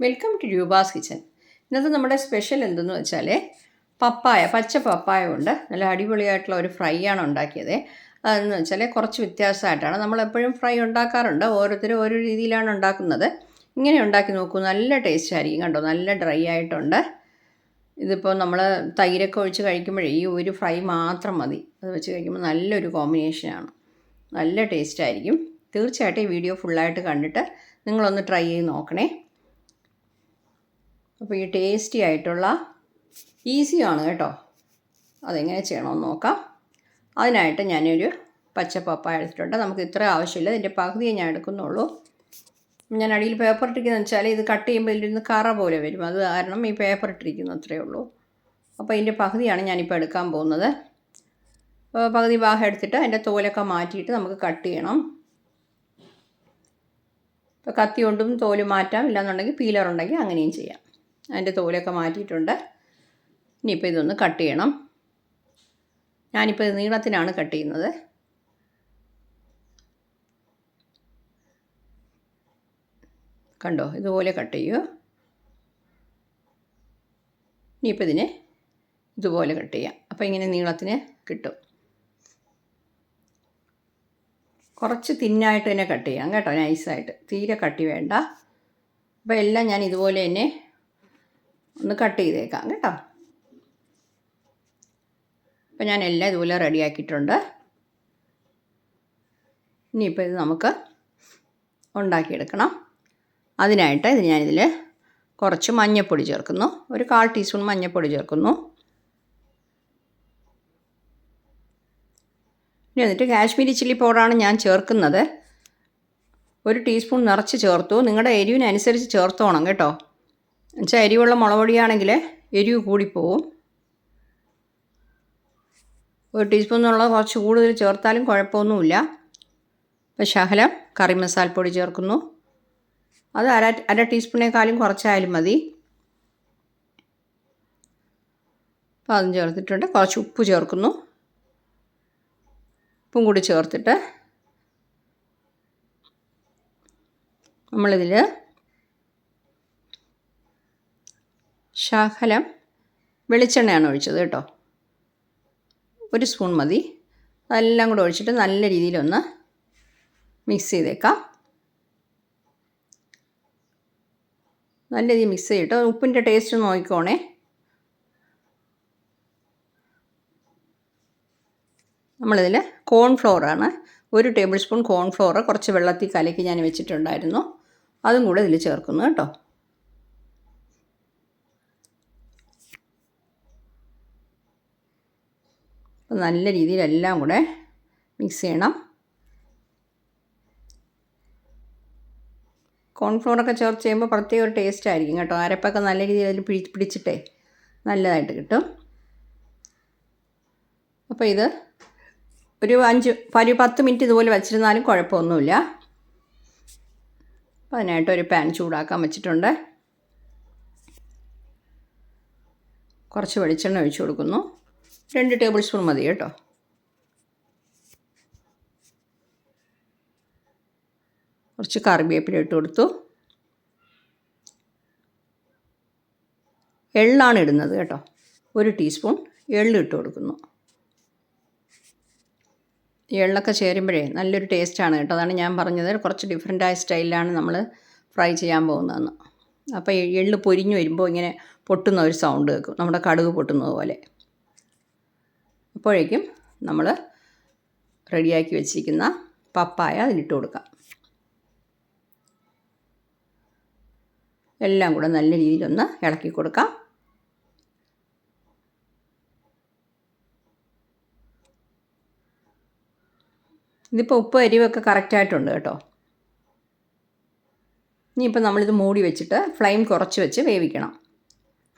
Welcome to Roopa's kitchen ഇന്നത്തെ നമ്മുടെ special എന്തെന്ന് വെച്ചാൽ പപ്പായ പച്ച പപ്പായ കൊണ്ട് നല്ല അടിപൊളിയായിട്ടുള്ള ഒരു ഫ്രൈ ആണ് ഉണ്ടാക്കിയത്. അതെന്ന് വെച്ചാൽ കുറച്ച് വ്യത്യാസമായിട്ടാണ്. നമ്മളെപ്പോഴും ഫ്രൈ ഉണ്ടാക്കാറുണ്ട്. ഓരോരുത്തരും ഓരോ രീതിയിലാണ് ഉണ്ടാക്കുന്നത്. ഇങ്ങനെ ഉണ്ടാക്കി നോക്കൂ. നല്ല ടേസ്റ്റ് ആയിരിക്കും കണ്ടോ? നല്ല ഡ്രൈ ആയിട്ടുണ്ട്. ഇതിപ്പോൾ നമ്മൾ തൈരൊക്കെ ഒഴിച്ച് കഴിക്കുമ്പോഴേ ഈ ഒരു ഫ്രൈ മാത്രം മതി. അത് വെച്ച് കഴിക്കുമ്പോൾ നല്ലൊരു കോമ്പിനേഷനാണ് നല്ല ടേസ്റ്റ് ആയിരിക്കും. തീർച്ചയായിട്ടും ഈ വീഡിയോ ഫുള്ളായിട്ട് കണ്ടിട്ട് നിങ്ങളൊന്ന് ട്രൈ ചെയ്ത് നോക്കണേ. അപ്പോൾ ഈ ടേസ്റ്റി ആയിട്ടുള്ള ഈസിയാണ് കേട്ടോ. അതെങ്ങനെ ചെയ്യണമെന്ന് നോക്കാം. അതിനായിട്ട് ഞാനൊരു പച്ച പപ്പായ എടുത്തിട്ടുണ്ട്. നമുക്ക് ഇത്ര ആവശ്യമില്ല. ഇതിന്റെ പകുതിയെ ഞാൻ എടുക്കുന്നുള്ളൂ. ഞാൻ അടിയിൽ പേപ്പർ ഇട്ടിരിക്കുന്നത് വെച്ചാൽ ഇത് കട്ട് ചെയ്യുമ്പോൾ ഇതിലിരുന്ന് കറ പോലെ വരും. അത് കാരണം ഈ പേപ്പർ ഇട്ടിരിക്കുന്നു അത്രയേ ഉള്ളൂ. അപ്പോൾ ഇതിന്റെ പകുതിയാണ് ഞാനിപ്പോൾ എടുക്കാൻ പോകുന്നത്. പകുതി ഭാഗം എടുത്തിട്ട് അതിന്റെ തോലൊക്കെ മാറ്റിയിട്ട് നമുക്ക് കട്ട് ചെയ്യണം. ഇപ്പോൾ കത്തി കൊണ്ടും തോൽ മാറ്റാം. ഇല്ലാന്നുണ്ടെങ്കിൽ പീലർ ഉണ്ടെങ്കിൽ അങ്ങനെയും ചെയ്യാം. അതിന്റെ തോലൊക്കെ മാറ്റിയിട്ടുണ്ട്. ഇനിയിപ്പോൾ ഇതൊന്ന് കട്ട് ചെയ്യണം. ഞാനിപ്പോൾ നീളത്തിനാണ് കട്ട് ചെയ്യുന്നത്. കണ്ടോ? ഇതുപോലെ കട്ട് ചെയ്യൂ. ഇനിയിപ്പോൾ ഇതിനെ ഇതുപോലെ കട്ട് ചെയ്യാം. അപ്പോൾ ഇങ്ങനെ നീളത്തിന് കിട്ടും. കുറച്ച് തിന്നായിട്ട് തന്നെ കട്ട് ചെയ്യാം കേട്ടോ. നൈസായിട്ട്. തീരെ കട്ടി വേണ്ട. അപ്പോൾ എല്ലാം ഞാൻ ഇതുപോലെ തന്നെ ഒന്ന് കട്ട് ചെയ്തേക്കാം കേട്ടോ. അപ്പോൾ ഞാൻ എല്ലാം ഇതുപോലെ റെഡിയാക്കിയിട്ടുണ്ട് ഇനിയിപ്പോൾ ഇത് നമുക്ക് ഉണ്ടാക്കിയെടുക്കണം. അതിനായിട്ട് ഇത് ഞാനിതിൽ കുറച്ച് മഞ്ഞൾപ്പൊടി ചേർക്കുന്നു. ഒരു കാൽ ടീസ്പൂൺ മഞ്ഞൾപ്പൊടി ചേർക്കുന്നു. ഇനി എന്നിട്ട് കാശ്മീരി ചില്ലി പൗഡറാണ് ഞാൻ ചേർക്കുന്നത്. ഒരു ടീസ്പൂൺ നിറച്ച് ചേർത്തു. നിങ്ങളുടെ എരിവിനനുസരിച്ച് ചേർത്തോണം കേട്ടോ. എന്നുവെച്ചാൽ എരിവുള്ള മുളക് പൊടിയാണെങ്കിൽ എരിവ് കൂടിപ്പോവും. ഒരു ടീസ്പൂൺ എന്നുള്ള കുറച്ച് കൂടുതൽ ചേർത്താലും കുഴപ്പമൊന്നുമില്ല. ഇപ്പം ശകലം കറി മസാലപ്പൊടി ചേർക്കുന്നു. അത് അര അര ടീസ്പൂണേക്കാളും കുറച്ചായാലും മതി. അപ്പോൾ അതും ചേർത്തിട്ടുണ്ട്. കുറച്ച് ഉപ്പ് ചേർക്കുന്നു. ഉപ്പും കൂടി ചേർത്തിട്ട് നമ്മളിതിൽ ശകലം വെളിച്ചെണ്ണയാണ് ഒഴിച്ചത് കേട്ടോ. ഒരു സ്പൂൺ മതി. അതെല്ലാം കൂടെ ഒഴിച്ചിട്ട് നല്ല രീതിയിലൊന്ന് മിക്സ് ചെയ്തേക്കാം. നല്ല രീതിയിൽ മിക്സ് ചെയ്തിട്ട് ഉപ്പിന്റെ ടേസ്റ്റ് നോക്കിക്കോണേ. നമ്മളിതിൽ കോൺഫ്ലോറാണ് ഒരു ടേബിൾ സ്പൂൺ കോൺഫ്ലോർ കുറച്ച് വെള്ളത്തിൽ കലക്കി ഞാൻ വെച്ചിട്ടുണ്ടായിരുന്നു. അതും കൂടെ ഇതിൽ ചേർക്കുന്നു കേട്ടോ. അപ്പോൾ നല്ല രീതിയിൽ എല്ലാം കൂടെ മിക്സ് ചെയ്യണം. കോൺഫ്ലോറൊക്കെ ചേർത്ത് ചെയ്യുമ്പോൾ പ്രത്യേക ഒരു ടേസ്റ്റ് ആയിരിക്കും കേട്ടോ. അരപ്പൊക്കെ നല്ല രീതിയിൽ അതിൽ പിടി പിടിച്ചിട്ടേ നല്ലതായിട്ട് കിട്ടും. അപ്പോൾ ഇത് ഒരു അഞ്ച് ഒരു പത്ത് മിനിറ്റ് ഇതുപോലെ വച്ചിരുന്നാലും കുഴപ്പമൊന്നുമില്ല. അപ്പോൾ അതിനായിട്ട് ഒരു പാൻ ചൂടാക്കാൻ വെച്ചിട്ടുണ്ട്. കുറച്ച് വെളിച്ചെണ്ണ ഒഴിച്ചു കൊടുക്കുന്നു. രണ്ട് ടേബിൾ സ്പൂൺ മതി കേട്ടോ. കുറച്ച് കറിവേപ്പില ഇട്ട് കൊടുത്തു. എള്ളാണ് ഇടുന്നത് കേട്ടോ. ഒരു ടീസ്പൂൺ എള്ള് ഇട്ട് കൊടുക്കുന്നു. എള്ളൊക്കെ ചേരുമ്പോഴേ നല്ലൊരു ടേസ്റ്റാണ് കേട്ടോ. അതാണ് ഞാൻ പറഞ്ഞത്. കുറച്ച് ഡിഫറെന്റായ സ്റ്റൈലിലാണ് നമ്മൾ ഫ്രൈ ചെയ്യാൻ പോകുന്നതെന്ന്. അപ്പോൾ എള്ള് പൊരിഞ്ഞു വരുമ്പോൾ ഇങ്ങനെ പൊട്ടുന്ന ഒരു സൗണ്ട് കേൾക്കും. നമ്മുടെ കടുക് പൊട്ടുന്നത് പോലെ. അപ്പോഴേക്കും നമ്മൾ റെഡിയാക്കി വെച്ചിരിക്കുന്ന പപ്പായ അതിലിട്ട് കൊടുക്കാം. എല്ലാം കൂടെ നല്ല രീതിയിലൊന്ന് ഇളക്കി കൊടുക്കാം. ഇതിപ്പോൾ ഉപ്പ് എരിവൊക്കെ കറക്റ്റായിട്ടുണ്ട് കേട്ടോ. ഇനിയിപ്പോൾ നമ്മളിത് മൂടി വെച്ചിട്ട് ഫ്ലെയിം കുറച്ച് വെച്ച് വേവിക്കണം.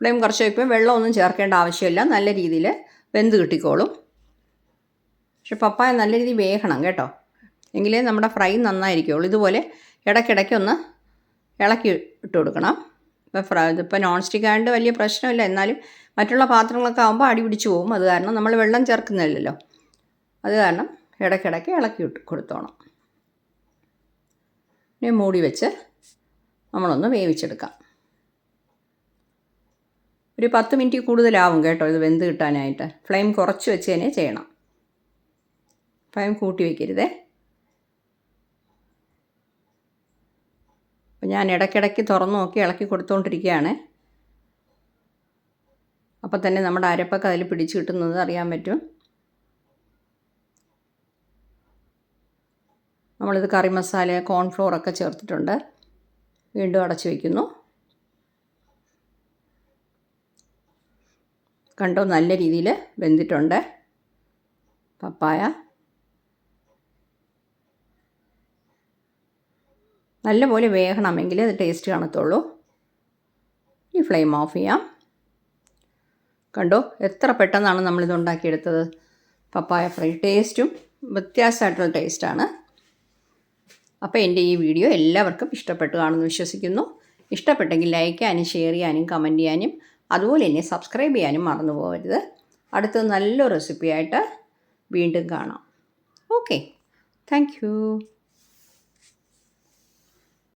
ഫ്ലെയിം കുറച്ച് വയ്ക്കുമ്പോൾ വെള്ളമൊന്നും ചേർക്കേണ്ട ആവശ്യമില്ല. നല്ല രീതിയിൽ വെന്ത് കിട്ടിക്കോളും. പക്ഷെ പപ്പായ നല്ല രീതിയിൽ വേകണം കേട്ടോ. എങ്കിലേ നമ്മുടെ ഫ്രൈ നന്നായിരിക്കുള്ളൂ. ഇതുപോലെ ഇടയ്ക്കിടയ്ക്ക് ഒന്ന് ഇളക്കി ഇട്ട് കൊടുക്കണം. ഇപ്പോൾ ഫ്രൈ ഇതിപ്പോൾ നോൺ സ്റ്റിക്ക് ആയതുകൊണ്ട് വലിയ പ്രശ്നമില്ല. എന്നാലും മറ്റുള്ള പാത്രങ്ങളൊക്കെ ആകുമ്പോൾ അടി പിടിച്ച് പോകും. അത് കാരണം നമ്മൾ വെള്ളം ചേർക്കുന്നില്ലല്ലോ. അത് കാരണം ഇടയ്ക്കിടയ്ക്ക് ഇളക്കി ഇട്ട് കൊടുത്തോണം. ഇനി മൂടി വെച്ച് നമ്മളൊന്ന് വേവിച്ചെടുക്കാം. ഒരു പത്ത് മിനിറ്റ് കൂടുതലാവും കേട്ടോ ഇത് വെന്ത് കിട്ടാനായിട്ട്. ഫ്ലെയിം കുറച്ച് വെച്ച് തന്നെ ചെയ്യണം. ഫ്ലെയിം കൂട്ടി വയ്ക്കരുതേ അപ്പോൾ ഞാൻ ഇടയ്ക്കിടയ്ക്ക് തുറന്നു നോക്കി ഇളക്കി കൊടുത്തുകൊണ്ടിരിക്കുകയാണ് അപ്പോൾ തന്നെ നമ്മുടെ അരപ്പൊക്കെ അതിൽ പിടിച്ച് കിട്ടുന്നത് അറിയാൻ പറ്റും. നമ്മളിത് കറി മസാല കോൺഫ്ലോർ ഒക്കെ ചേർത്തിട്ടുണ്ട്. വീണ്ടും അടച്ചു വയ്ക്കുന്നു കണ്ടോ? നല്ല രീതിയിൽ വെന്തിട്ടുണ്ട്. പപ്പായ. നല്ലപോലെ വേകണമെങ്കിൽ അത് ടേസ്റ്റ് കാണത്തുള്ളൂ. ഈ ഫ്ലെയിം ഓഫ് ചെയ്യാം. കണ്ടോ? എത്ര പെട്ടെന്നാണ് നമ്മളിത് ഉണ്ടാക്കിയെടുത്തത്? പപ്പായ ഫ്രൈ ടേസ്റ്റും വ്യത്യാസമായിട്ടുള്ള ടേസ്റ്റാണ് അപ്പോൾ എന്റെ ഈ വീഡിയോ എല്ലാവർക്കും ഇഷ്ടപ്പെട്ടു കാണുമെന്ന് വിശ്വസിക്കുന്നു. ഇഷ്ടപ്പെട്ടെങ്കിൽ ലൈക്ക് ചെയ്യാനും ഷെയർ ചെയ്യാനും കമന്റ് ചെയ്യാനും അതുപോലെ തന്നെ സബ്സ്ക്രൈബ് ചെയ്യാനും മറന്നു പോകരുത്. അടുത്ത നല്ല റെസിപ്പിയായിട്ട് വീണ്ടും കാണാം. Okay thank